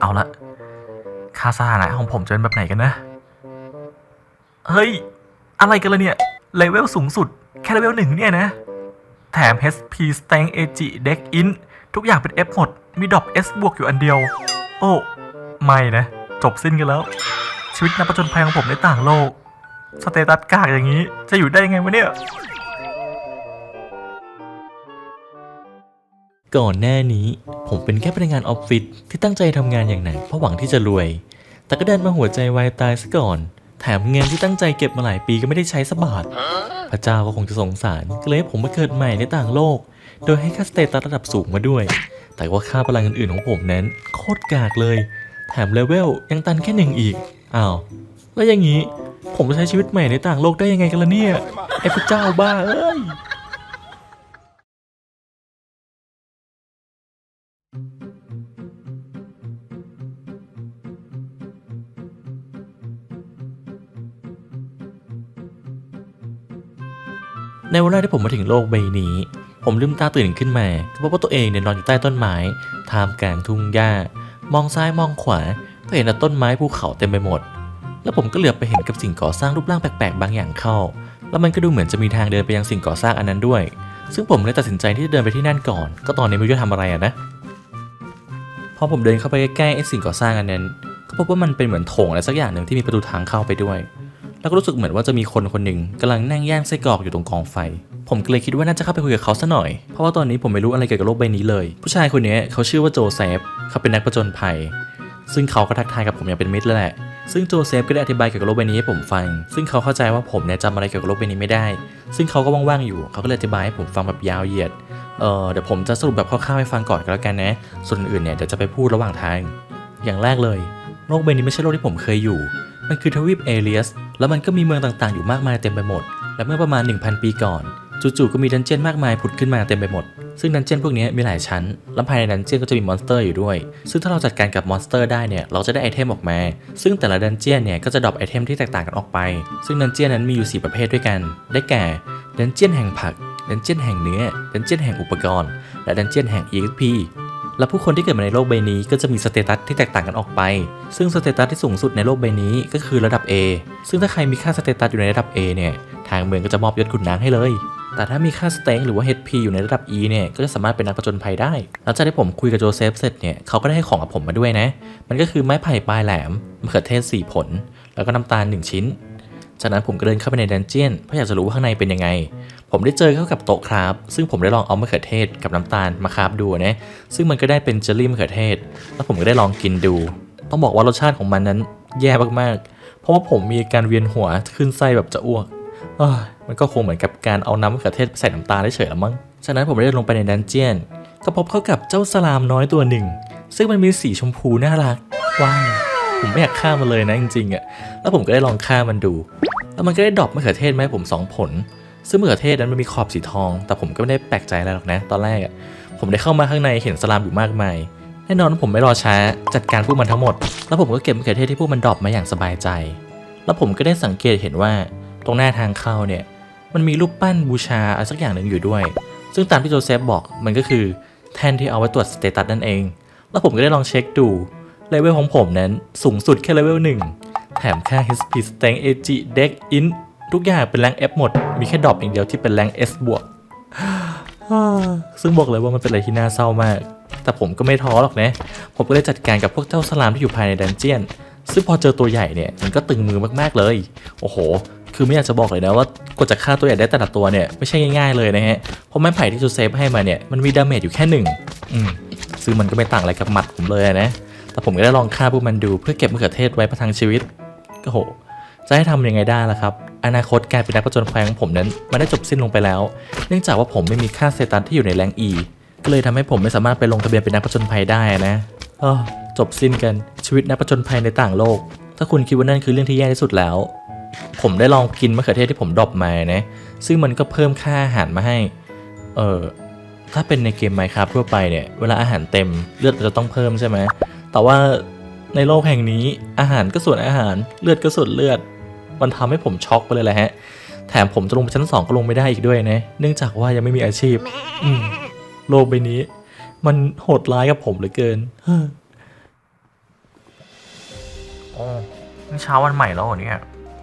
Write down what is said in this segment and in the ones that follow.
เอาละค่าสถานะของผมจะเป็นแบบไหนกันนะ เฮ้ย อะไรกันล่ะเนี่ย เลเวลสูงสุด แค่เลเวลหนึ่งเนี่ยนะ แถม HP Stank AG Deck In ทุกอย่างเป็น F หมด มีดรอป S บวกอยู่อันเดียว โอ้ ไม่นะ จบสิ้นกันแล้ว ชีวิตนักประจนภัยของผมในต่างโลก สเตตัสกากอย่างนี้ จะอยู่ได้ยังไงวะเนี่ย ก่อนหน้านี้ ผมเป็นแค่พนักงานออฟฟิศที่ตั้งใจทำงานอย่างหนักเพราะหวังที่จะรวย แต่ก็เดินมาหัวใจวายตายซะก่อน แถมเงินที่ตั้งใจเก็บมาหลายปีก็ไม่ได้ใช้สักบาท พระเจ้าก็คงจะสงสารก็เลยให้ผมมาเกิดใหม่ในต่างโลก โดยให้ค่าสเตตัสระดับสูงมาด้วย แต่ว่าค่าพลังอื่นๆของผมนั้น โคตรกากเลย แถมเลเวลยังตันแค่หนึ่งอีก อ้าว แล้วอย่างนี้ ผมจะใช้ชีวิตใหม่ในต่างโลกได้ยังไงกันล่ะเนี่ย ไอ้พระเจ้าบ้าเอ้ย ในเวลาที่ผมมาถึงโลกใบนี้ ผมลืมตาตื่นขึ้นมาก็พบว่าตัวเองเนี่ยนอนอยู่ใต้ต้นไม้ท่ามกลางทุ่งหญ้า มองซ้ายมองขวาก็เห็นแต่ต้นไม้ภูเขาเต็มไปหมด แล้วผมก็เหลือบไปเห็นกับสิ่งก่อสร้างรูปร่างแปลกๆ บางอย่างเข้า แล้วมันก็ดูเหมือนจะมีทางเดินไปยังสิ่งก่อสร้างอันนั้นด้วย ซึ่งผมเลยตัดสินใจที่จะเดินไปที่นั่นก่อน ก็ตอนนี้ไม่รู้จะทำอะไรอะนะ พอผมเดินเข้าไปใกล้ๆไอ้สิ่งก่อสร้างอันนั้น ก็พบว่ามันเป็นเหมือนโถงอะไรสักอย่างหนึ่งที่มีประตูทางเข้าไปด้วย แล้วก็รู้สึกเหมือนว่าจะมีคนคนหนึ่งกำลังนั่งย่างไส้กรอกอยู่ตรงกองไฟ ผมก็เลยคิดว่าน่าจะเข้าไปคุยกับเขาซะหน่อย เพราะว่าตอนนี้ผมไม่รู้อะไรเกี่ยวกับโลกใบนี้เลย ผู้ชายคนนี้เขาชื่อว่าโจเซฟ เขาเป็นนักผจญภัย ซึ่งเขาก็ทักทายกับผมอย่างเป็นมิตรเลยแหละ ซึ่งโจเซฟก็ได้อธิบายเกี่ยวกับโลกใบนี้ให้ผมฟัง ซึ่งเขาเข้าใจว่าผมเนี่ยจำอะไรเกี่ยวกับโลกใบนี้ไม่ได้ ซึ่งเขาก็ว่างๆอยู่ เขาก็เลยอธิบายให้ผมฟังแบบยาวเหยียด เออเดี๋ยวผมจะสรุปแบบคร่าวๆให้ฟังก่อนก็แล้วกันนะ ส่วนอื่นเนี่ยเดี๋ยวจะไปพูดระหว่างทาง อย่างแรกเลย โลกใบนี้ไม่ใช่โลกที่ผมเคยอยู่ มันคือทวีปเอเลียส แล้วมันก็มีเมืองต่างๆ อยู่มากมายเต็มไปหมด และเมื่อประมาณ 1,000 ปีก่อน จู่ๆก็มีดันเจียนมากมายผุดขึ้นมาเต็มไปหมด ซึ่งดันเจียนพวกนี้มีหลายชั้น และภายในดันเจียนก็จะมีมอนสเตอร์อยู่ด้วย ซึ่งถ้าเราจัดการกับมอนสเตอร์ได้เนี่ย เราจะได้ไอเทมออกมา ซึ่งแต่ละดันเจียนเนี่ยก็จะดรอปไอเทมที่แตกต่างกันออกไป ซึ่งดันเจียนนั้นมีอยู่ 4 ประเภทด้วยกัน ได้แก่ ดันเจียนแห่งผัก ดันเจียนแห่งเนื้อ ดันเจียนแห่งอุปกรณ์ และดันเจียนแห่ง EXP และผู้คนที่เกิดมาในโลกใบนี้ก็จะมีสเตตัสที่แตกต่างกันออกไป ซึ่งสเตตัสที่สูงสุดในโลกใบนี้ก็คือระดับ A ซึ่งถ้าใครมีค่าสเตตัสอยู่ในระดับ A เนี่ย ทางเมืองก็จะมอบยศขุนนางให้เลย แต่ถ้ามีค่าสเต็งหรือว่า HP อยู่ในระดับ E เนี่ย ก็จะสามารถเป็นนักผจญภัยได้ หลังจากที่ผมคุยกับโจเซฟเสร็จเนี่ย เขาก็ได้ให้ของกับผมมาด้วยนะ มันก็คือไม้ไผ่ปลายแหลมมะเขือเทศ 4 ผล แล้วก็น้ำตาล 1 ชิ้น จากนั้นผมก็เดินเข้าไปในดันเจียนเพื่ออยากจะรู้ว่าข้างในเป็นยังไง ผมได้เจอเข้ากับโต๊ะคราฟซึ่งผมได้ลองเอามะเขือเทศกับน้ำตาลมาคราฟดูนะซึ่งมันก็ได้เป็นเจลลี่มะเขือเทศ แล้วผมก็ได้ลองกินดู ต้องบอกว่ารสชาติของมันนั้นแย่มากๆ เพราะว่าผมมีการเวียนหัวขึ้นไส้แบบจะอ้วกมันก็คงเหมือนกับการเอาน้ำมะเขือเทศใส่น้ำตาลได้เฉยละมั้งจากนั้นผมได้ลงไปในดันเจียนก็พบเข้ากับเจ้าสลามน้อยตัวหนึ่ง ซึ่งมันมีสีชมพูน่ารักว้าว ผมไม่อยากฆ่ามันเลยนะจริงๆอะแล้วผมก็ได้ลองฆ่ามันดู แล้วมันก็ได้ดรอปมะเขือเทศมาให้ผมสองผล ซึ่งมะเขือเทศนั้นมันมีขอบสีทอง แต่ผมก็ไม่ได้แปลกใจอะไรหรอกนะ ตอนแรกอะผมได้เข้ามาข้างในเห็นสลามอยู่มากมายแน่นอนว่าผมไม่รอช้าจัดการพวกมันทั้งหมด แล้วผมก็เก็บมะเขือเทศที่พวกมันดรอปมาอย่างสบายใจ แล้วผมก็ได้สังเกตเห็นว่าตรงหน้าทางเข้าเนี่ยมันมีรูปปั้นบูชาอะไรสักอย่างหนึ่งอยู่ด้วย ซึ่งตามที่โจเซฟบอกมันก็คือแท่นที่เอาไว้ตรวจสเตตัสนั่นเอง แล้วผมก็ได้ลองเช็คดู เลเวลของผมนั้นสูงสุดแค่เลเวลหนึ่งแถมค่า HP Strength AG Deck In ทุกอย่างเป็นแรง F หมด มีแค่ดรอปอย่างเดียวที่เป็นแรง S บวกซึ่งบอกเลยว่ามันเป็นอะไรที่น่าเศร้ามาก แต่ผมก็ไม่ท้อหรอกนะ ผมก็เลยจัดการกับพวกเจ้าสลามที่อยู่ภายในดันเจียน ซึ่งพอเจอตัวใหญ่เนี่ย มันก็ตึงมือมากๆเลย โอ้โห คือไม่อยากจะบอกเลยนะว่ากว่าจะฆ่าตัวใหญ่ได้แต่ละตัวเนี่ยไม่ใช่ง่ายๆเลยนะฮะ เพราะไม้ไผ่ที่โจเซฟให้มาเนี่ยมันมีดาเมจอยู่แค่หนึ่งอืมซึ่งมันก็ไม่ต่างอะไรกับหมัดผมเลยนะ แต่ผมก็ได้ลองฆ่าพวกมันดูเพื่อเก็บมะเขือเทศไว้ประทังชีวิต ก็โห จะให้ทำยังไงได้ล่ะครับ อนาคตการเป็นนักผจญภัยของผมนั้นมันได้จบสิ้นลงไปแล้ว เนื่องจากว่าผมไม่มีค่าสเตตัสที่อยู่ในแรง E ก็เลยทำให้ผมไม่สามารถไปลงทะเบียนเป็นนักผจญภัยได้นะอ้อจบสิ้นกันชีวิตนักผจญภัยในต่างโลก ถ้าคุณคิดว่านั่นคือเรื่องที่แย่ที่สุดแล้ว ผมได้ลองกินมะเขือเทศที่ผมดรอปมานะ ซึ่งมันก็เพิ่มค่าอาหารมาให้ เออถ้าเป็นในเกม Minecraft ทั่วไปเนี่ย เวลาอาหารเต็มเลือดจะต้องเพิ่มใช่ไหม แต่ว่าในโลกแห่งนี้อาหารก็ส่วนอาหารเลือดก็ส่วนเลือด มันทำให้ผมช็อกไปเลยแหละฮะ แถมผมจะลงไปชั้นสองก็ลงไม่ได้อีกด้วยนะ เนื่องจากว่ายังไม่มีอาชีพ อืมโลกใบนี้ มันโหดร้ายกับผมเหลือเกินโอ้นี่เช้าวันใหม่แล้วเหรอเนี่ย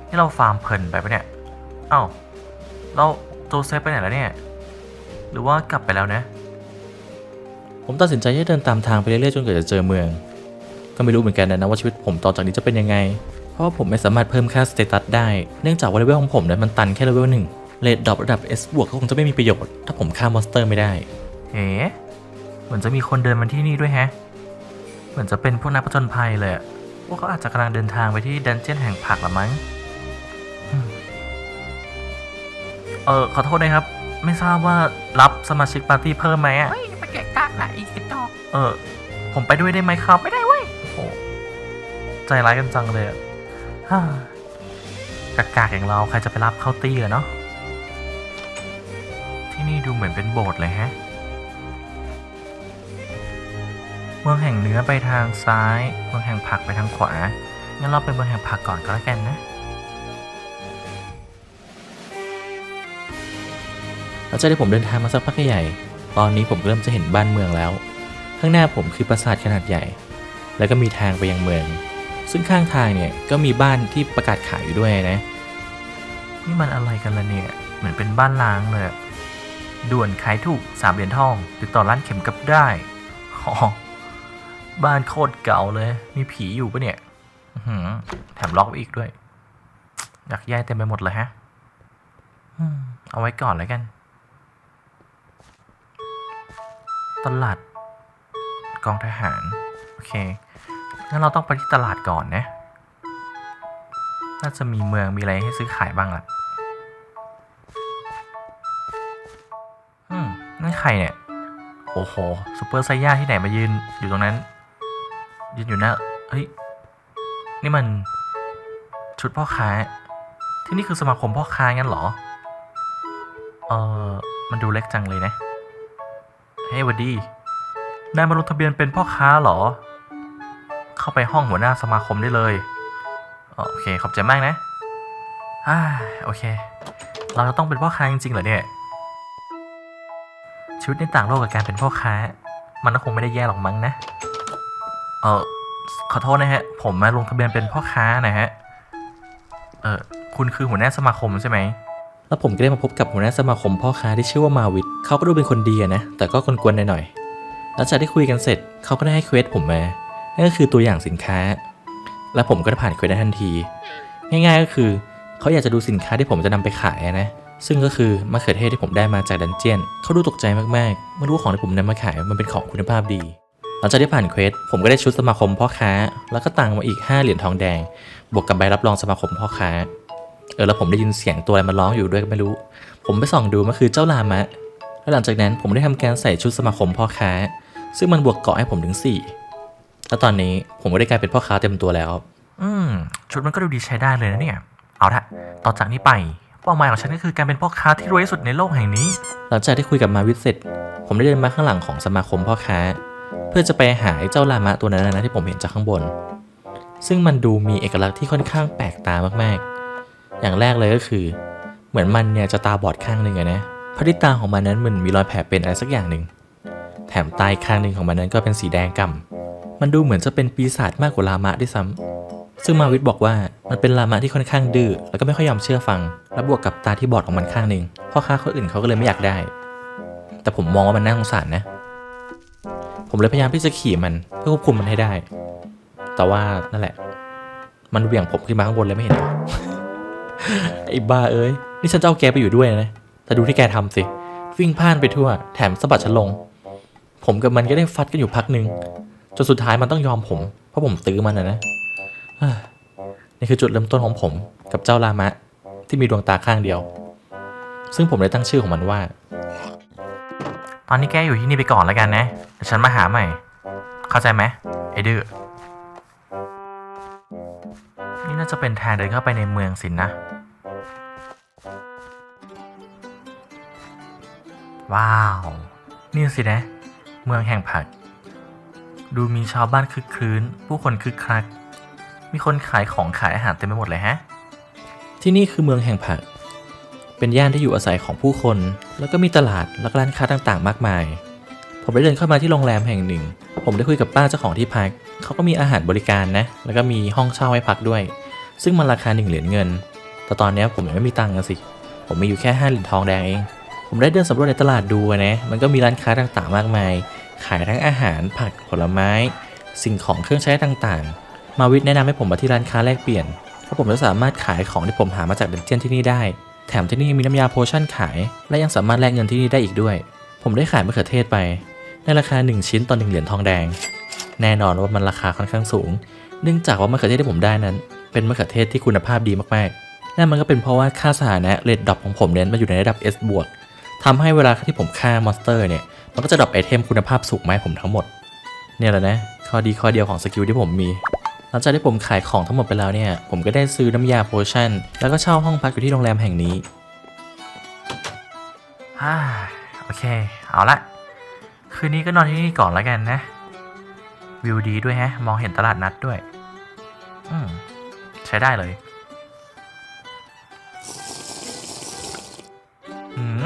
นี่เราฟาร์มเพลินไปปะเนี่ยอ้าวแล้วโจเซฟไปไหนแล้วเนี่ย หรือว่ากลับไปแล้วนะ ผมตัดสินใจที่จะเดินตามทางไปเรื่อยๆจนกว่าจะเจอเมือง ก็ไม่รู้เหมือนกันนะว่าชีวิตผมต่อจากนี้จะเป็นยังไง เพราะว่าผมไม่สามารถเพิ่มค่าสเตตัสได้ เนื่องจากว่าเลเวลของผมเนี่ยมันตันแค่เลเวลหนึ่งเลดดรอประดับ S บวกก็คงจะไม่มีประโยชน์ ถ้าผมฆ่ามอนสเตอร์ไม่ได้ เอ๋เหมือนจะมีคนเดินมาที่นี่ด้วยแฮะ เหมือนจะเป็นพวกนักผจญภัยเลยอะพวกเขาอาจจะกำลังเดินทางไปที่ดันเจียนแห่งผักละมั้งอืมเออขอโทษนะครับ ไม่ทราบว่ารับสมาชิกปาร์ตี้เพิ่มไหมอะเฮ้ยไปแกะกากไหนอีกกระจอก เออ ผมไปด้วยได้ไหมครับ ไม่ได้เว้ยโอ้โห ใจร้ายกันจังเลยอะฮ่ากากๆอย่างเราใครจะไปรับเข้าตี้อะเนาะที่นี่ดูเหมือนเป็นโบสถ์เลยฮะ เมืองแห่งเนื้อไปทางซ้าย เมืองแห่งผักไปทางขวา งั้นเราไปเมืองแห่งผักก่อนก็แล้วกันนะหลังจากที่ผมเดินทางมาสักพักใหญ่ ตอนนี้ผมเริ่มจะเห็นบ้านเมืองแล้ว ข้างหน้าผมคือปราสาทขนาดใหญ่ แล้วก็มีทางไปยังเมือง ซึ่งข้างทางเนี่ยก็มีบ้านที่ประกาศขายอยู่ด้วยนะ นี่มันอะไรกันล่ะเนี่ย เหมือนเป็นบ้านล้างเลย ด่วนขายถูกสามเหรียญทองติดต่อร้านเข็มกลับได้อ๋อบ้านโคตรเก่าเลย มีผีอยู่ปะเนี่ยหือแถมล็อกไว้อีกด้วย อยากย้ายเต็มไปหมดเลยฮะเอาไว้ก่อนแล้วกัน ตลาด กองทหาร โอเค งั้นเราต้องไปที่ตลาดก่อนนะ น่าจะมีเมืองมีอะไรให้ซื้อขายบ้างล่ะอืมนั่นใครเนี่ย โอ้โหซูเปอร์ไซย่าที่ไหนมายืนอยู่ตรงนั้น ยืนอยู่หน้าเฮ้ย นี่มันชุดพ่อค้า ที่นี่คือสมาคมพ่อค้างั้นเหรอ เออมันดูเล็กจังเลยนะ เฮ้ยวัดดีนายมาลงทะเบียนเป็นพ่อค้าเหรอ เข้าไปห้องหัวหน้าสมาคมได้เลย โอเค ขอบใจมากนะอ่าโอเค เราจะต้องเป็นพ่อค้าจริงๆเหรอเนี่ย ชีวิตในต่างโลกกับการเป็นพ่อค้า มันก็คงไม่ได้แย่หรอกมั้งนะ เออขอโทษนะฮะ ผมมาลงทะเบียนเป็นพ่อค้านะฮะ เออคุณคือหัวหน้าสมาคมใช่ไหม แล้วผมก็ได้มาพบกับหัวหน้าสมาคมพ่อค้าที่ชื่อว่ามาวิทเขาก็ดูเป็นคนดีนะ แต่ก็กวนๆหน่อยๆหลังจากที่คุยกันเสร็จ เขาก็ได้ให้เควสผมมา นั่นก็คือตัวอย่างสินค้า และผมก็ได้ผ่านเควสได้ทันที ง่ายๆก็คือเขาอยากจะดูสินค้าที่ผมจะนำไปขายนะ ซึ่งก็คือมะเขือเทศที่ผมได้มาจากดันเจียน เขาดูตกใจมากๆเมื่อรู้ของที่ผมนำมาขายมันเป็นของคุณภาพดี หลังจากที่ผ่านเควสผมก็ได้ชุดสมาคมพ่อค้า แล้วก็ตังค์มาอีก 5 เหรียญทองแดง บวกกับใบรับรองสมาคมพ่อค้า เออแล้วผมได้ยินเสียงตัวอะไรมันร้องอยู่ด้วยก็ไม่รู้ ผมไปส่องดูมันคือเจ้าลามะ แล้วหลังจากนั้นผมได้ทำการใส่ชุดสมาคมพ่อค้า ซึ่งมันบวกเกาะให้ผมถึง 4 แล้วตอนนี้ผมก็ได้กลายเป็นพ่อค้าเต็มตัวแล้ว อืม ชุดมันก็ดูดีใช้ได้เลยนะเนี่ย เอาละต่อจากนี้ไปเป้าหมายของฉันก็คือการเป็นพ่อค้าที่รวยที่สุดในโลกแห่งนี้ หลังจากที่คุยกับมาวิทย์เสร็จ ผมได้เดินมาข้างหลังของสมาคมพ่อค้า เพื่อจะไปหาไอ้เจ้าลามะตัวนั้นนะที่ผมเห็นจากข้างบน ซึ่งมันดูมีเอกลักษณ์ที่ค่อนข้างแปลกตามากๆ อย่างแรกเลยก็คือ เหมือนมันเนี่ยจะตาบอดข้างหนึ่งอะนะเพราะที่ตาของมันนั้นมันมีรอยแผลเป็นอะไรสักอย่างหนึ่งแถมตาอีกข้างหนึ่งของมันนั้นก็เป็นสีแดงก่ำ มันดูเหมือนจะเป็นปีศาจมากกว่าลามะด้วยซ้ำซึ่งมาวิทบอกว่ามันเป็นลามะที่ค่อนข้างดื้อแล้วก็ไม่ค่อยยอมเชื่อฟัง และบวกกับตาที่บอดของมันข้างหนึ่งพ่อค้าคนอื่นเขาก็เลยไม่อยากได้ แต่ผมมองว่ามันน่าสงสารนะ ผมเลยพยายามที่จะขี่มันเพื่อควบคุมมันให้ได้ แต่ว่านั่นแหละ มันเหวี่ยงผมขึ้นมาข้างบนเลยไม่เห็นไอ้บ้าเอ้ยนี่ฉันจะเอาแกไปอยู่ด้วยนะแต่ดูที่แกทำสิวิ่งพ่านไปทั่ว แถมสะบัดฉันลง ผมกับมันก็ได้ฟัดกันอยู่พักหนึ่ง จนสุดท้ายมันต้องยอมผม เพราะผมตื้อมันนะนะนี่คือจุดเริ่มต้นของผมกับเจ้าลามะ ที่มีดวงตาข้างเดียว ซึ่งผมได้ตั้งชื่อของมันว่า ตอนนี้แกอยู่ที่นี่ไปก่อนแล้วกันนะเดี๋ยวฉันมาหาใหม่ เข้าใจไหมไอ้ดื้อนี่น่าจะเป็นทางเดินเข้าไปในเมืองสินนะ ว้าว นี่สินะ เมืองแห่งผัก ดูมีชาวบ้านคึกครื้น ผู้คนคึกคัก มีคนขายของขายอาหารเต็มไปหมดเลยฮะ ที่นี่คือเมืองแห่งผัก เป็นย่านที่อยู่อาศัยของผู้คน แล้วก็มีตลาดและร้านค้าต่างๆ มากมาย ผมได้เดินเข้ามาที่โรงแรมแห่งหนึ่ง ผมได้คุยกับป้าเจ้าของที่พัก เขาก็มีอาหารบริการนะ แล้วก็มีห้องเช่าให้พักด้วย ซึ่งมันราคาหนึ่งเหรียญเงิน แต่ตอนนี้ผมยังไม่มีตังค์สิ ผมมีอยู่แค่ห้าเหรียญทองแดงเอง ผมได้เดินสำรวจในตลาดดูนะ มันก็มีร้านค้าต่างๆ มากมาย ขายทั้งอาหารผักผลไม้ สิ่งของเครื่องใช้ต่างๆ มาวิทย์แนะนำให้ผมมาที่ร้านค้าแลกเปลี่ยนเพราะผมจะสามารถขายของที่ผมหามาจากดันเจียนที่นี่ได้ แถมที่นี่ยังมีน้ำยาโพชั่นขาย และยังสามารถแลกเงินที่นี่ได้อีกด้วย ผมได้ขายมะเขือเทศไป ในราคา 1 ชิ้นต่อ1เหรียญทองแดง แน่นอนว่ามันราคาค่อนข้างสูง เนื่องจากว่ามะเขือเทศที่ผมได้นั้น เป็นมะเขือเทศที่คุณภาพดีมากๆนั่นมันก็เป็นเพราะว่าค่าสถานะเรดดอปของผมเน้นมาอยู่ในระดับ S บวกทำให้เวลาที่ผมฆ่ามอนสเตอร์เนี่ย มันก็จะดรอปไอเทมคุณภาพสูงมาให้ผมทั้งหมด เนี่ยแหละนะข้อดีข้อเดียวของสกิลที่ผมมี หลังจากที่ผมขายของทั้งหมดไปแล้วเนี่ย ผมก็ได้ซื้อน้ำยาโพชั่น แล้วก็เช่าห้องพักอยู่ที่โรงแรมแห่งนี้อ่าโอเค เอาละ คืนนี้ก็นอนที่นี่ก่อนแล้วกันนะ วิวดีด้วยแฮะ มองเห็นตลาดนัดด้วย อืม ใช้ได้เลยหืม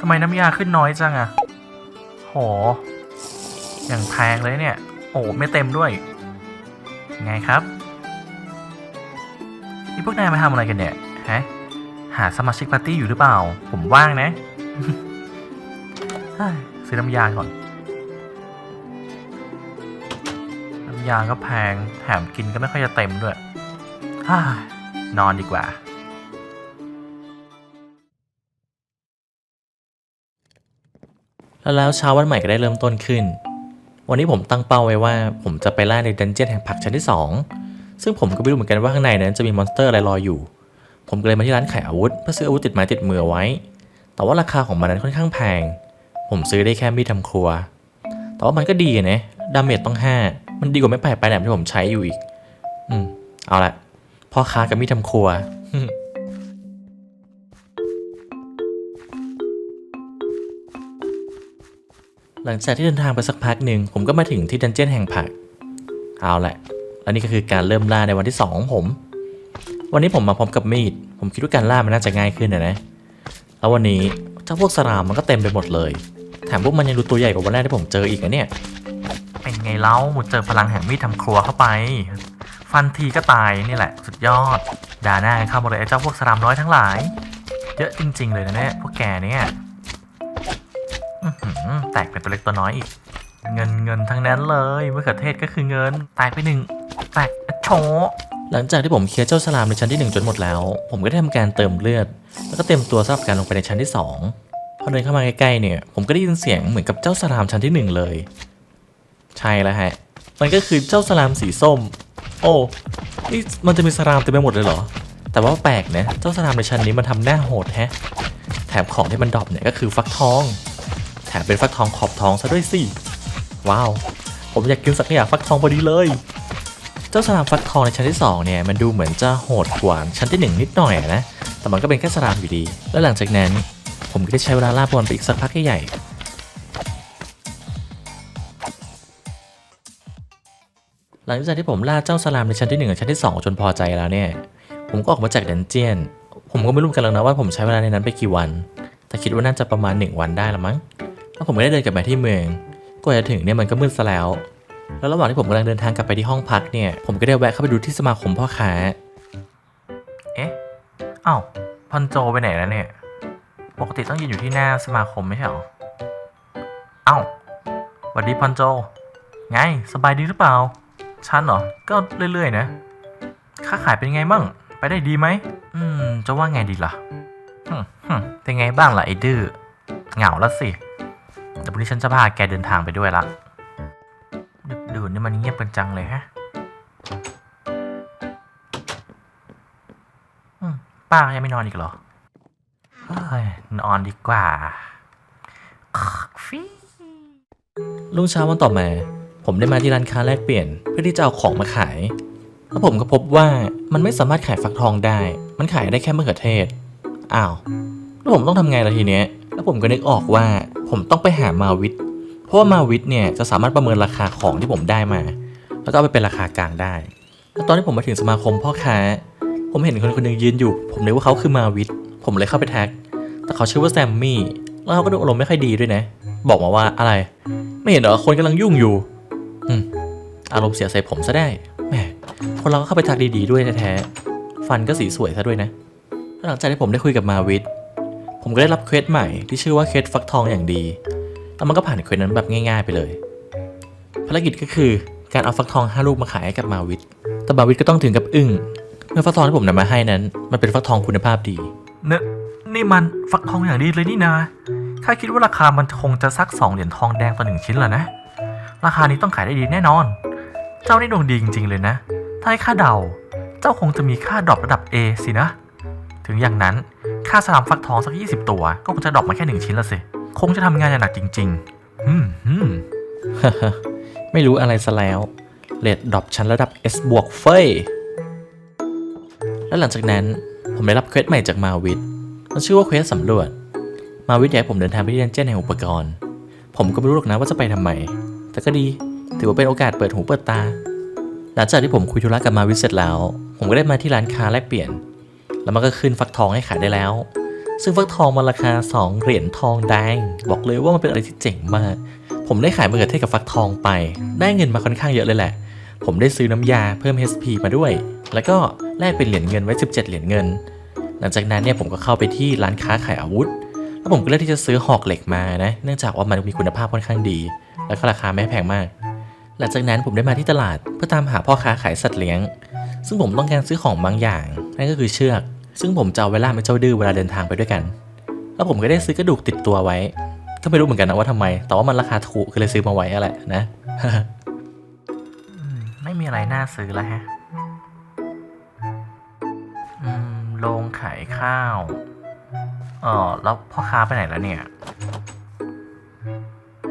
ทำไมน้ำยาขึ้นน้อยจังอะ ห อย่างแพงเลยเนี่ย โอ้ไม่เต็มด้วย ไงครับนี่พวกนายมาทำอะไรกันเนี่ย ฮะ หาสมาชิกปาร์ตี้อยู่หรือเปล่า ผมว่างนะซื้อน้ำยาก่อน น้ำยาก็แพง แถมกินก็ไม่ค่อยจะเต็มด้วยนอนดีกว่า แล้วแล้วเช้าวันใหม่ก็ได้เริ่มต้นขึ้น วันนี้ผมตั้งเป้าไว้ว่า ผมจะไปล่าในดันเจียนแห่งผักชั้นที่ 2 ซึ่งผมก็ไม่รู้เหมือนกันว่าข้างในนั้นจะมีมอนสเตอร์อะไรรออยู่ ผมก็เลยมาที่ร้านขายอาวุธเพื่อซื้ออาวุธติดไม้ติดมือไว้ แต่ว่าราคาของมันนั้นค่อนข้างแพง ผมซื้อได้แค่มีดทำครัว แต่ว่ามันก็ดีนะ ดาเมจต้อง 5 มันดีกว่าไม่แปลกไปแหนที่ผมใช้อยู่อีก อืม เอาละพ่อค้ากับมีดทำครัว หลังจากที่เดินทางไปสักพักหนึ่งผมก็มาถึงที่ดันเจียนแห่งผัก เอาแหละ และนี่ก็คือการเริ่มล่าในวันที่สองของผม วันนี้ผมมาพร้อมกับมีด ผมคิดว่าการล่ามันน่าจะง่ายขึ้นนะนะ แล้ววันนี้เจ้าพวกสลามมันก็เต็มไปหมดเลย แถมพวกมันยังดูตัวใหญ่กว่าวันแรกที่ผมเจออีกนะเนี่ย เป็นไงเล่าหมดเจอพลังแห่งมีดทำครัวเข้าไป ฟันทีก็ตายนี่แหละ สุดยอด ด่าหน้าเข้ามาเลยไอ้เจ้าพวกสลามน้อยทั้งหลาย เยอะจริง ๆ เลยนะเนี่ยพวกแกเนี่ย แตกเป็นตัวเล็กตัวน้อยอีก เงินเงินทั้งนั้นเลยมะเขือเทศก็คือเงินแตกไปหนึ่งแตกโชหลังจากที่ผมเคลียร์เจ้าสลามในชั้นที่ 1 จนหมดแล้ว ผมก็ได้ทำการเติมเลือด แล้วก็เตรียมตัวสำหรับการลงไปในชั้นที่ 2 พอเดินเข้ามาใกล้ๆเนี่ย ผมก็ได้ยินเสียงเหมือนกับเจ้าสลามชั้นที่ 1 เลย ใช่แล้วฮะ มันก็คือเจ้าสลามสีส้ม โอ้นี่มันจะมีสลามเต็มไปหมดเลยเหรอ แต่ว่าแปลกนะ เจ้าสลามในชั้นนี้มันทำหน้าโหดแฮะ แถมของที่มันดรอปเนี่ยก็คือฟักทอง ถมเป็นฟักทองขอบทองซะด้วยสิ ว้าว ผมอยากกินสักอย่างฟักทองพอดีเลย เจ้าสลามฟักทองในชั้นที่2เนี่ยมันดูเหมือนจะโหดกว่าชั้นที่ 1 นิดหน่อยนะ แต่มันก็เป็นแค่สลามอยู่ดี แล้วหลังจากนั้น ผมก็ได้ใช้เวลาล่าบอลไปอีกสักพักใหญ่หลังจากที่ผมล่าเจ้าสลามในชั้นที่1กับชั้นที่ 2 จนพอใจแล้วเนี่ย ผมก็ออกมาจากดันเจียน ผมก็ไม่รู้กันแล้วนะว่าผมใช้เวลาในนั้นไปกี่วัน แต่คิดว่าน่าจะประมาณ 1 วันได้ละมั้ง แล้วผมก็ได้เดินกลับมาที่เมืองกว่าจะถึงเนี่ยมันก็มืดซะแล้ว แล้วระหว่างที่ผมกำลังเดินทางกลับไปที่ห้องพักเนี่ย ผมก็ได้แวะเข้าไปดูที่สมาคมพ่อค้า เอ๊ะอ้าวพันโจไปไหนแล้วเนี่ย ปกติต้องยืนอยู่ที่หน้าสมาคมไม่ใช่หรอเอ้าสวัสดีพันโจ ไง สบายดีหรือเปล่า ฉันเหรอ ก็เรื่อยๆ นะ ค้าขายเป็นไงบ้าง ไปได้ดีไหม อืม จะว่าไงดีล่ะ ฮึ่มฮึมเป็นไงบ้างล่ะไอ้ดื้อ เหงาแล้วสิ เดี๋ยววันนี้ฉันจะพาแกเดินทางไปด้วยละดึกดื่นนี่มันเงียบกันจังเลยฮะป้ายังไม่นอนอีกเหรอ นอนดีกว่าฟิรุ่งเช้าวันต่อมา ผมได้มาที่ร้านค้าแลกเปลี่ยน เพื่อที่จะเอาของมาขาย แล้วผมก็พบว่ามันไม่สามารถขายฟักทองได้ มันขายได้แค่มะเขือเทศ อ้าว แล้วผมต้องทำไงล่ะทีเนี้ย แล้วผมก็นึกออกว่าผมต้องไปหามาวิทเพราะว่ามาวิทเนี่ยจะสามารถประเมินราคาของที่ผมได้มา แล้วก็เอาไปเป็นราคากลางได้ แล้วตอนที่ผมมาถึงสมาคมพ่อค้า ผมเห็นคนคนหนึงยืนอยู่ ผมนึกว่าเขาคือมาวิทผมเลยเข้าไปแท็กแต่เขาชื่อว่าแซมมี่ แล้วเขาก็ดูอารมณ์ไม่ค่อยดีด้วยนะ บอกมาว่าอะไร ไม่เห็นเหรอ คนกำลังยุ่งอยู่ อืม อารมณ์เสียใส่ผมซะได้ แหม คนเราก็เข้าไปทักดีๆด้วยแท้ๆ ฟันก็สีสวยซะด้วยนะ หลังจากที่ผมได้คุยกับมาวิท ผมก็ได้รับเควสใหม่ที่ชื่อว่าเควสฟักทองอย่างดี แล้วมันก็ผ่านเควสนั้นแบบง่าย ๆ ไปเลย ภารกิจก็คือการเอาฟักทองห้าลูกมาขายให้กับมาวิทแต่มาวิทก็ต้องถึงกับอึ้ง เมื่อฟักทองที่ผมนำมาให้นั้น มันเป็นฟักทองคุณภาพดี เนอะนี่มันฟักทองอย่างดีเลยนี่นาข้าคิดว่าราคามันคงจะสักสองเหรียญทองแดงต่อหนึ่งชิ้นแหละนะ ราคานี้ต้องขายได้ดีแน่นอน เจ้านี่ดวงดีจริง ๆ เลยนะ ถ้าให้ข้าเดา เจ้าคงจะมีค่าดรอประดับ A สินะ ถึงอย่างนั้น ค่าสลามฟักทองสัก 20 ตัว ก็คงจะดรอปมาแค่หนึ่งชิ้นละสิ คงจะทำงานอย่างหนักจริงๆอืมอืมไม่รู้อะไรซะแล้วเลดดรอปชั้นระดับ S บวกเฟยและหลังจากนั้นผมได้รับเควสใหม่จากมาวิทมันชื่อว่าเควสสำรวจ มาวิทอยากให้ผมเดินทางไปที่ดันเจี้ยนแห่งอุปกรณ์ ผมก็ไม่รู้หรอกนะว่าจะไปทำไม แต่ก็ดีถือว่าเป็นโอกาสเปิดหูเปิดตา หลังจากที่ผมคุยธุระกับมาวิทเสร็จแล้ว ผมก็ได้มาที่ร้านค้าแลกเปลี่ยน แล้วมันก็ขึ้นฟักทองให้ขายได้แล้ว ซึ่งฟักทองมันราคา 2 เหรียญทองแดง บอกเลยว่ามันเป็นอะไรที่เจ๋งมาก ผมได้ขายมะเขือเทศกับฟักทองไป ได้เงินมาค่อนข้างเยอะเลยแหละ ผมได้ซื้อน้ำยาเพิ่ม HP มาด้วย แล้วก็แลกเป็นเหรียญเงินไว้ 17 เหรียญเงิน หลังจากนั้นเนี่ยผมก็เข้าไปที่ร้านค้าขายอาวุธ แล้วผมก็เลือกที่จะซื้อหอกเหล็กมานะ เนื่องจากว่ามันมีคุณภาพค่อนข้างดี แล้วก็ราคาไม่แพงมาก หลังจากนั้นผมได้มาที่ตลาดเพื่อตามหาพ่อค้าขายสัตว์เลี้ยง ซึ่งผมต้องการซื้อของบางอย่าง นั่นก็คือเชือก ซึ่งผมจะเอาไว้ล่ามเป็นเจ้าดื้อเวลาเดินทางไปด้วยกัน แล้วผมก็ได้ซื้อกระดูกติดตัวไว้ ก็ไม่รู้เหมือนกันนะว่าทำไม แต่ว่ามันราคาถูกก็เลยซื้อมาไว้อะแหละนะ ไม่มีอะไรน่าซื้อแล้วฮะอืมโรงขายข้าวเออแล้วพ่อค้าไปไหนแล้วเนี่ย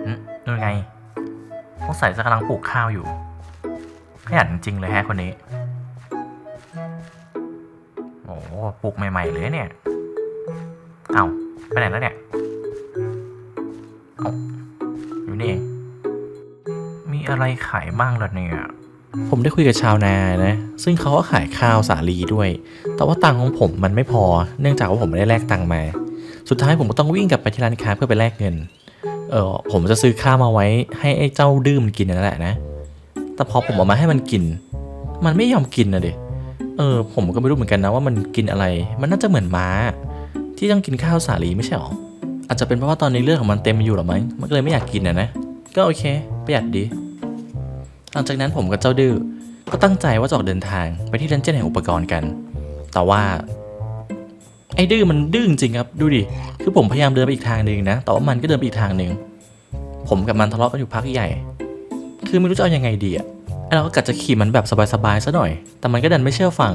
อืมนู่นไงสงสัยจะกำลังปลูกข้าวอยู่ขยันจริงเลยแฮะคนนี้ ปลูกใหม่ ๆ เลยเนี่ย เอาไปไหนแล้วเนี่ย เอาอยู่นี่ มีอะไรขายบ้างล่ะเนี่ย ผมได้คุยกับชาวนานะ ซึ่งเขาก็ขายข้าวสาลีด้วย แต่ว่าตังของผมมันไม่พอ เนื่องจากว่าผมไม่ได้แลกตังมา สุดท้ายผมก็ต้องวิ่งกลับไปที่ร้านค้าเพื่อไปแลกเงิน เออผมจะซื้อข้าวมาไว้ ให้ไอ้เจ้าดื้อมนกินนั่นแหละนะ แต่พอผมเอามาให้มันกิน มันไม่ยอมกินนะเดิ เออ ผมก็ไม่รู้เหมือนกันนะว่ามันกินอะไร มันน่าจะเหมือนม้า ที่ต้องกินข้าวสาลีไม่ใช่หรอ อาจจะเป็นเพราะว่าตอนนี้เลือดของมันเต็มอยู่หรอมั้ง มันก็เลยไม่อยากกินนะนะ ก็โอเคประหยัดดี หลังจากนั้นผมกับเจ้าดื้อก็ตั้งใจว่าจะออกเดินทางไปที่ดันเจี้ยนแห่งอุปกรณ์กัน แต่ว่า ไอ้ดื้อมันดื้อจริงครับ ดูดิ คือผมพยายามเดินไปอีกทางหนึ่งนะ แต่ว่ามันก็เดินไปอีกทางหนึ่ง ผมกับมันทะเลาะกันอยู่พักใหญ่ คือไม่รู้จะเอายังไงดีอะ เราก็กะจะขี่มันแบบสบายๆซะหน่อย แต่มันก็ดันไม่เชื่อฟัง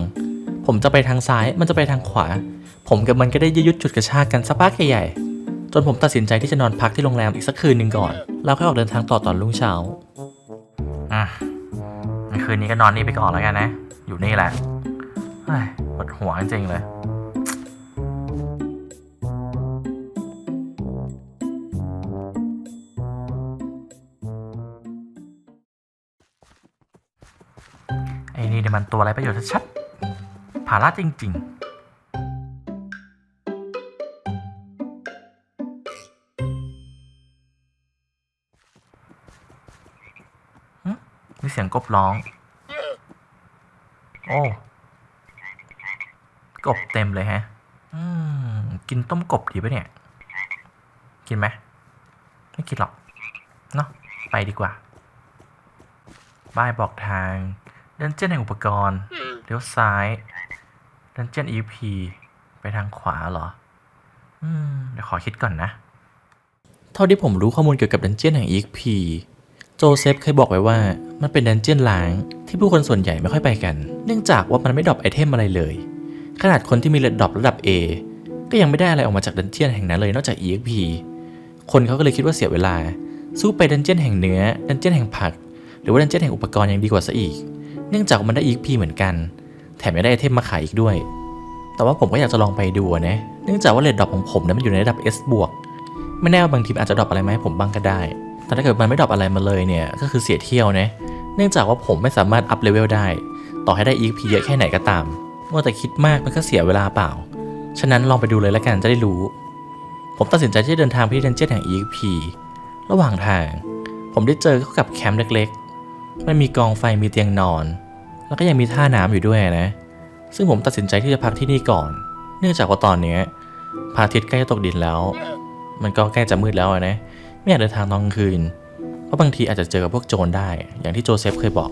ผมจะไปทางซ้าย มันจะไปทางขวา ผมกับมันก็ได้ยืดยุดจุดกระชากกันสักพักใหญ่ๆ จนผมตัดสินใจที่จะนอนพักที่โรงแรมอีกสักคืนหนึ่งก่อน แล้วค่อยออกเดินทางต่อตอนรุ่งเช้า อะในคืนนี้ก็นอนนี่ไปก่อนแล้วกันนะ อยู่นี่แหละเฮ้ยปวดหัวจริงๆเลย อ้นี่เนี่ยมันตัวอะไรประโยชน์ชัดๆภาระจริงๆหึมีเสียงกบร้อง โอ้ กบเต็มเลยฮะ อืม กินต้มกบดีปะเนี่ย กินไหม ไม่กินหรอก เนาะ ไปดีกว่าป้ายบอกทาง ดันเจี้ยนแห่งอุปกรณ์เลี้ยวซ้ายดันเจี้ยน EP ไปทางขวาเหรอ อืม เดี๋ยวขอคิดก่อนนะ เท่าที่ผมรู้ข้อมูลเกี่ยวกับดันเจียนแห่ง EXP โจเซฟเคยบอกไว้ว่ามันเป็นดันเจียนล้างที่ผู้คนส่วนใหญ่ไม่ค่อยไปกัน เนื่องจากว่ามันไม่ดรอปไอเทมอะไรเลย ขนาดคนที่มีเลดดรอประดับ A ก็ยังไม่ได้อะไรออกมาจากดันเจียนแห่งนั้นเลยนอกจาก EXP คนเขาก็เลยคิดว่าเสียเวลา สู้ไปดันเจียนแห่งเนื้อ ดันเจียนแห่งผัก หรือว่าดันเจียนแห่งอุปกรณ์ยังดีกว่าซะอีก เนื่องจากมันได้ EXP เหมือนกัน แถมยังได้ไอเทมมาขายอีกด้วย แต่ว่าผมก็อยากจะลองไปดูนะ เนื่องจากว่าเลดดรอปของผมนั้นมันอยู่ในระดับ S บวก ไม่แน่ว่าบางทีอาจจะดรอปอะไรมาให้ผมบ้างก็ได้ แต่ถ้าเกิดมันไม่ดรอปอะไรมาเลยเนี่ย ก็คือเสียเที่ยวนะ เนื่องจากว่าผมไม่สามารถอัพเลเวลได้ ต่อให้ได้ EXP เยอะแค่ไหนก็ตามมัวแต่คิดมากมันก็เสียเวลาเปล่า ฉะนั้นลองไปดูเลยละกันจะได้รู้ ผมตัดสินใจที่จะเดินทางไปที่ดันเจี้ยนแห่ง EXP ระหว่างทาง ผมได้เจอเข้ากับแคมป์เล็กๆ มันมีกองไฟมีเตียงนอน แล้วก็ยังมีท่าน้ำอยู่ด้วยนะ ซึ่งผมตัดสินใจที่จะพักที่นี่ก่อน เนื่องจากว่าตอนเนี้ยพระอาทิตย์ใกล้จะตกดินแล้ว มันก็ใกล้จะมืดแล้วนะ ไม่อยากเดินทางตอนกลางคืน เพราะบางทีอาจจะเจอกับพวกโจรได้ อย่างที่โจเซฟเคยบอก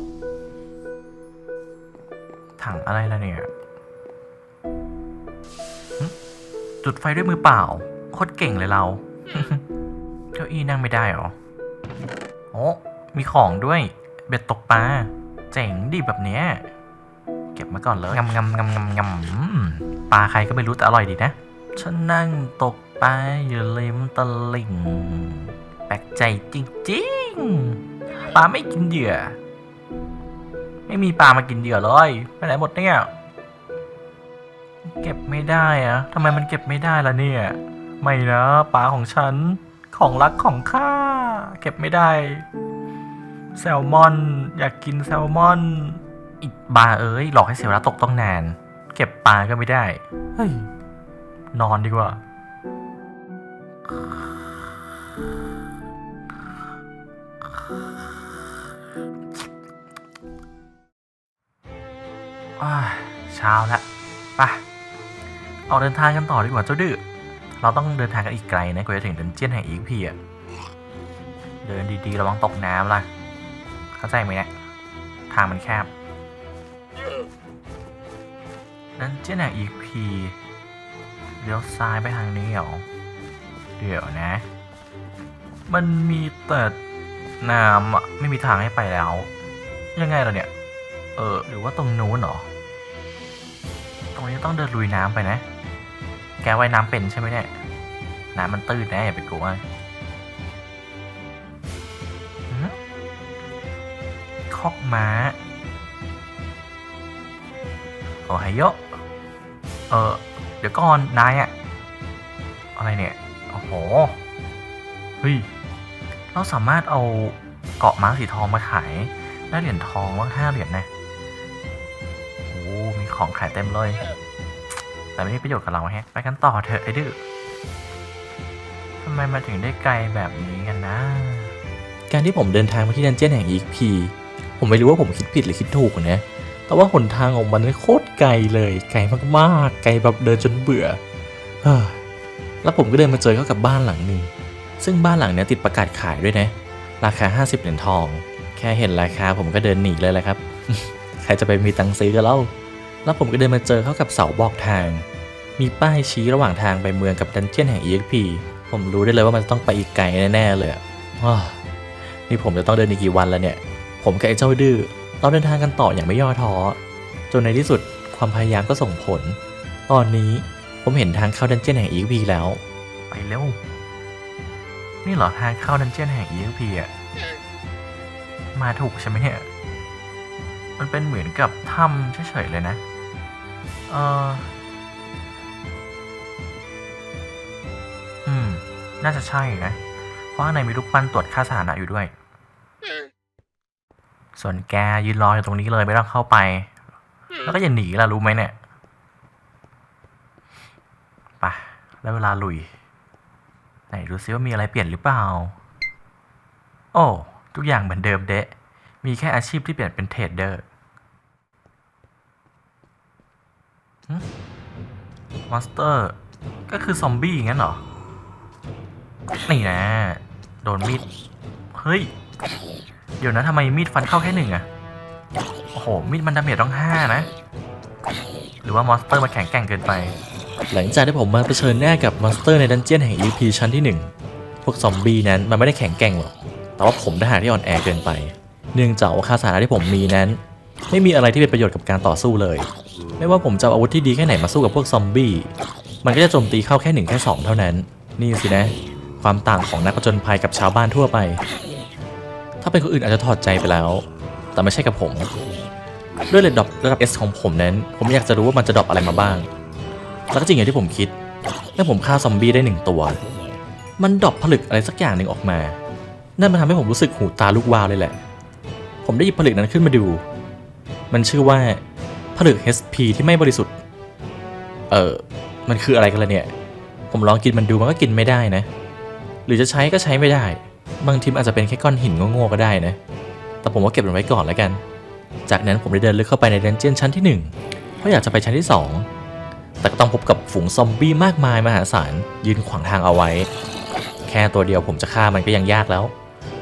ถังอะไรล่ะเนี่ย จุดไฟด้วยมือเปล่า โคตรเก่งเลยเรา เก้าอี้นั่งไม่ได้หรอ โอ้มีของด้วย เบ็ดตกปลาเจ๋งดีแบบเนี้ยเก็บมาก่อนเลยงำงำงำงำงำอืมปลาใครก็ไม่รู้แต่อร่อยดีนะ ฉันนั่งตกปลาอยู่ริมตลิ่ง แปลกใจจริงๆ ปลาไม่กินเหยื่อ ไม่มีปลามากินเหยื่อเลย ไปไหนหมดเนี่ย เก็บไม่ได้อะทำไมมันเก็บไม่ได้ล่ะเนี่ย ไม่นะปลาของฉัน ของรักของข้า เก็บไม่ได้ แซลมอน อยากกินแซลมอน อีกบาเอ้ย หลอกให้เสียเวลาตกต้องนาน เก็บปลาก็ไม่ได้ เฮ้ย นอนดีกว่าอ่าเช้าแล้วไปออกเดินทางกันต่อดีกว่าเจ้าดื้อ เราต้องเดินทางกันอีกไกลนะกว่าจะถึงดันเจียนแห่งอีกพีอะเดินดีๆระวังตกน้ำล่ะ เข้าใจไหมเนี่ยทางมันแคบดันเจียนแห่งอีกพีเลี้ยวซ้ายไปทางนี้เหรอ เดี๋ยวนะ มันมีแต่น้ำอะไม่มีทางให้ไปแล้ว ยังไงล่ะเนี่ย เออ หรือว่าตรงนู้นเหรอ ตรงนี้ต้องเดินลุยน้ำไปนะ แกว่ายน้ำเป็นใช่ไหมเนี่ย น้ำมันตื้นนะอย่าไปกลัว อกม้าโอไฮโยเออเดี๋ยวก่อน นายอะอะไรเนี่ย โอ้โห เฮ้ย เราสามารถเอาเกาะม้าสีทองมาขาย ได้เหรียญทองว่าห้าเหรียญนะโอ้มีของขายเต็มเลย แต่ไม่มีประโยชน์กับเราแฮะ ไปกันต่อเถอะไอ้ดื้อทำไมมาถึงได้ไกลแบบนี้กันนะ การที่ผมเดินทางมาที่ดันเจียนแห่ง EXP ผมไม่รู้ว่าผมคิดผิดหรือคิดถูกนะ แต่ว่าหนทางของมันโคตรไกลเลย ไกลมากๆ ไกลแบบเดินจนเบื่อเฮ้อแล้วผมก็เดินมาเจอเข้ากับบ้านหลังหนึ่ง ซึ่งบ้านหลังเนี้ยติดประกาศขายด้วยนะ ราคา 50 เหรียญทอง แค่เห็นราคาผมก็เดินหนีเลยแหละครับ ใครจะไปมีตังค์ซื้อกันเล่า แล้วผมก็เดินมาเจอเข้ากับเสาบอกทาง มีป้ายชี้ระหว่างทางไปเมืองกับดันเจียนแห่ง EXP ผมรู้ได้เลยว่ามันต้องไปอีกไกลแน่ๆเลยอะนี่ผมจะต้องเดินอีกกี่วันแล้วเนี่ย ผมกับไอ้เจ้าดื้อเราเดินทางกันต่ออย่างไม่ย่อท้อ จนในที่สุดความพยายามก็ส่งผล ตอนนี้ผมเห็นทางเข้าดันเจียนแห่ง EXP แล้ว ไปเร็ว นี่เหรอทางเข้าดันเจียนแห่ง EXP อะ มาถูกใช่ไหมเนี่ย มันเป็นเหมือนกับถ้ำเฉยๆเลยนะ เอออืม น่าจะใช่นะ เพราะข้างในมีรูปปั้นตรวจค่าสถานะอยู่ด้วย ส่วนแกยืนรออยู่ตรงนี้เลยไม่ต้องเข้าไป แล้วก็อย่าหนีล่ะรู้ไหมเนี่ยไปได้เวลาลุย ไหนดูซิว่ามีอะไรเปลี่ยนหรือเปล่า โอ้ทุกอย่างเหมือนเดิมเดะ มีแค่อาชีพที่เปลี่ยนเป็นเทรดเดอร์มอนสเตอร์ ก็คือซอมบี้งั้นเหรอ นี่นะ โดนมีด เฮ้ย เดี๋ยวนะทำไมมีดฟันเข้าแค่หนึ่งอะโอ้โห มีดมันดาเมจต้องห้านะ หรือว่ามอนสเตอร์มาแข็งแกร่งเกินไป หลังจากที่ผมมาเผชิญหน้ากับมอนสเตอร์ในดันเจียนแห่ง EP ชั้นที่ 1 พวกซอมบี้นั้นมันไม่ได้แข็งแกร่งหรอก แต่ว่าผมทหารที่อ่อนแอเกินไป เนื่องจากว่าคาสานะที่ผมมีนั้น ไม่มีอะไรที่เป็นประโยชน์กับการต่อสู้เลย ไม่ว่าผมจะเอาอาวุธที่ดีแค่ไหนมาสู้กับพวกซอมบี้ มันก็จะโจมตีเข้าแค่หนึ่งแค่สองเท่านั้น นี่สินะ ความต่างของนักผจญภัยกับชาวบ้านทั่วไป ถ้าเป็นคนอื่นอาจจะถอดใจไปแล้ว แต่ไม่ใช่กับผม ด้วยเลดดรอระดับ S ของผมนั้น ผมอยากจะรู้ว่ามันจะดรอปอะไรมาบ้าง แล้วก็จริงอย่างที่ผมคิดเมื่อผมฆ่าซอมบี้ได้หนึ่งตัว มันดรอปผลึกอะไรสักอย่างหนึ่งออกมา นั่นมันทำให้ผมรู้สึกหูตาลูกวาวเลยแหละ ผมได้หยิบผลึกนั้นขึ้นมาดู มันชื่อว่าผลึก HP ที่ไม่บริสุทธิ์ เออมันคืออะไรกันล่ะเนี่ย ผมลองกินมันดูมันก็กินไม่ได้นะ หรือจะใช้ก็ใช้ไม่ได้ บางทีมอาจจะเป็นแค่ก้อนหินโง่ๆก็ได้นะ แต่ผมว่าเก็บมันไว้ก่อนแล้วกัน จากนั้นผมได้เดินลึกเข้าไปในดันเจียนชั้นที่หนึ่งเพราะอยากจะไปชั้นที่สองแต่ก็ต้องพบกับฝูงซอมบี้มากมายมหาศาลยืนขวางทางเอาไว้ แค่ตัวเดียวผมจะฆ่ามันก็ยังยากแล้ว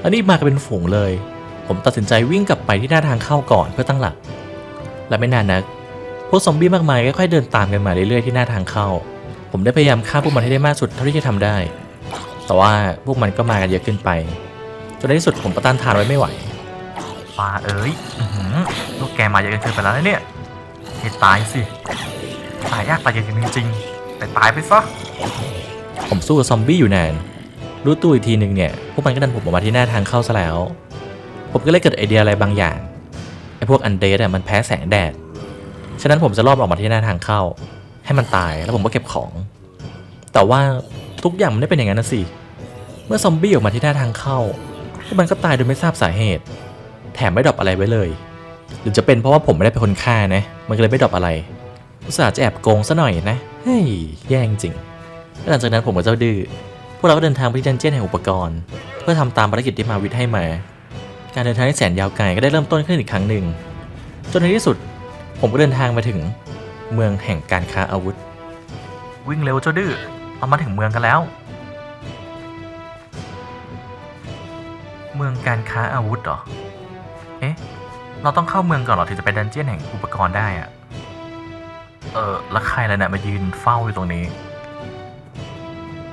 แล้วนี่มากันเป็นฝูงเลย ผมตัดสินใจวิ่งกลับไปที่หน้าทางเข้าก่อนเพื่อตั้งหลัก และไม่นานนัก พวกซอมบี้มากมายค่อยๆเดินตามกันมาเรื่อยๆที่หน้าทางเข้า ผมได้พยายามฆ่าพวกมันให้ได้มากสุดเท่าที่จะทำได้ แต่ว่าพวกมันก็มากันเยอะขึ้นไป จนในที่สุดผมประต้านทานไว้ไม่ไหวปลาเอ้ยอื้อหือพวกแกมาเยอะเกินเกินไปแล้วนะเนี่ยให้ตายสิ ตายยากตายเย็นจริงๆแต่ตายไปซะ ผมสู้กับซอมบี้อยู่นาน รู้ตัวอีกทีหนึ่งเนี่ย พวกมันก็ดันผมออกมาที่หน้าทางเข้าซะแล้ว ผมก็เลยเกิดไอเดียอะไรบางอย่าง ไอพวกอันเดดอะมันแพ้แสงแดด ฉะนั้นผมจะรอบออกมาที่หน้าทางเข้า ให้มันตายแล้วผมก็เก็บของ แต่ว่า ทุกอย่างมันไม่เป็นอย่างนั้นนะสิ เมื่อซอมบี้ออกมาที่หน้าทางเข้าพวกมันก็ตายโดยไม่ทราบสาเหตุ แถมไม่ดรอปอะไรไว้เลย หรือจะเป็นเพราะว่าผมไม่ได้เป็นคนฆ่านะ มันก็เลยไม่ดรอปอะไรอุตส่าห์จะแอบโกงซะหน่อยนะ เฮ้ย แย่จริงหลังจากนั้นผมกับเจ้าดื้อ พวกเราก็เดินทางไปที่ดันเจี้ยนแห่งอุปกรณ์ เพื่อทำตามภารกิจที่มาวิทย์ให้มา การเดินทางที่แสนยาวไกลก็ได้เริ่มต้นขึ้นอีกครั้งหนึ่ง จนในที่สุด ผมก็เดินทางมาถึงเมืองแห่งการค้าอาวุธ วิ่งเร็วเจ้าดื้อ เรามาถึงเมืองกันแล้ว เมืองการค้าอาวุธเหรอ เอ๊ะ เราต้องเข้าเมืองก่อนเหรอถึงจะไปดันเจี้ยนแห่งอุปกรณ์ได้อะเออแล้วใครล่ะเนี่ยมายืนเฝ้าอยู่ตรงนี้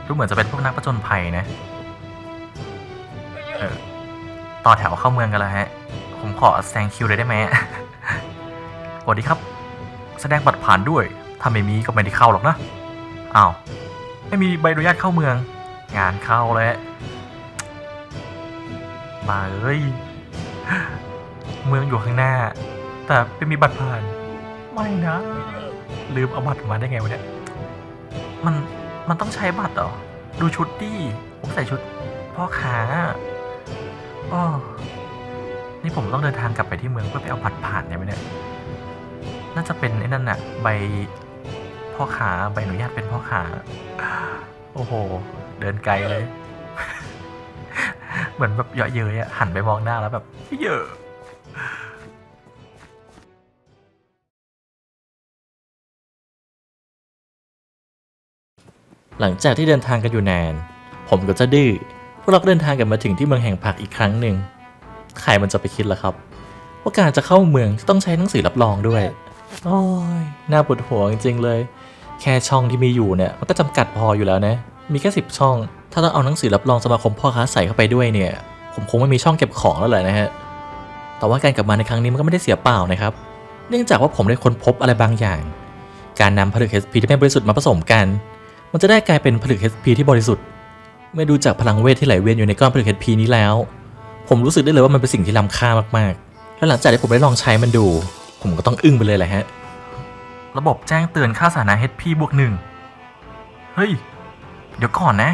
ดูเหมือนจะเป็นพวกนักประจนภัยนะเออต่อแถวเข้าเมืองกันแล้วฮะ ผมขอแซงคิวเลยได้ไหมสวัสดีครับ แสดงบัตรผ่านด้วย ถ้าไม่มีก็ไม่ได้เข้าหรอกนะ อ้าว ไม่มีใบอนุญาตเข้าเมือง งานเข้าแล้วมาเอ้ยเมืองอยู่ข้างหน้า แต่ไม่มีบัตรผ่าน ไม่นะ ลืมเอาบัตรมาได้ไงวะเนี่ยมันมันต้องใช้บัตรเหรอ ดูชุดดิผมใส่ชุดพ่อค้าอ้อนี่ผมต้องเดินทางกลับไปที่เมืองเพื่อไปเอาบัตรผ่านใช่ไหมเนี่ย น่าจะเป็นไอ้นั่นน่ะ ใบ พ่อค้าใบอนุญาตเป็นพ่อค้าโอ้โห เดินไกลเลย เหมือนแบบเยาะเย้ยอะหันไปมองหน้าแล้วแบบเยอะหลังจากที่เดินทางกันอยู่นาน ผมกับเจ้าดื้อพวกเราเดินทางกันมาถึงที่เมืองแห่งผักอีกครั้งหนึ่งใครมันจะไปคิดล่ะครับ ว่าการจะเข้าเมืองต้องใช้หนังสือรับรองด้วย โอ้ยน่าปวดหัวจริงๆเลย แค่ช่องที่มีอยู่เนี่ยมันก็จำกัดพออยู่แล้วนะ มีแค่สิบช่อง ถ้าต้องเอาหนังสือรับรองสมาคมพ่อค้าใส่เข้าไปด้วยเนี่ย ผมคงไม่มีช่องเก็บของแล้วแหละนะฮะ แต่ว่าการกลับมาในครั้งนี้มันก็ไม่ได้เสียเปล่านะครับ เนื่องจากว่าผมได้ค้นพบอะไรบางอย่าง การนำผลึก HP ที่ไม่บริสุทธิ์มาผสมกัน มันจะได้กลายเป็นผลึก HP ที่บริสุทธิ์ เมื่อดูจากพลังเวทที่ไหลเวียนอยู่ในก้อนผลึก HP นี้แล้ว ผมรู้สึกได้เลยว่ามันเป็นสิ่งที่ล้ำค่ามากๆ และหลังจากที่ผมได้ลองใช้มันดู ผมก็ต้องอึ้งไปเลยแหละฮะ ระบบแจ้งเตือนค่าสถานะ HP บวกหนึ่งเฮ้ย เดี๋ยวก่อนนะ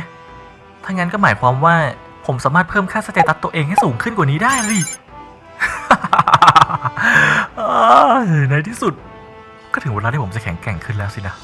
ถ้างั้นก็หมายความว่าผมสามารถเพิ่มค่าสเตตัสตัวเองให้สูงขึ้นกว่านี้ได้เลยในที่สุด ก็ถึงเวลาที่ผมจะแข็งแกร่งขึ้นแล้วสินะ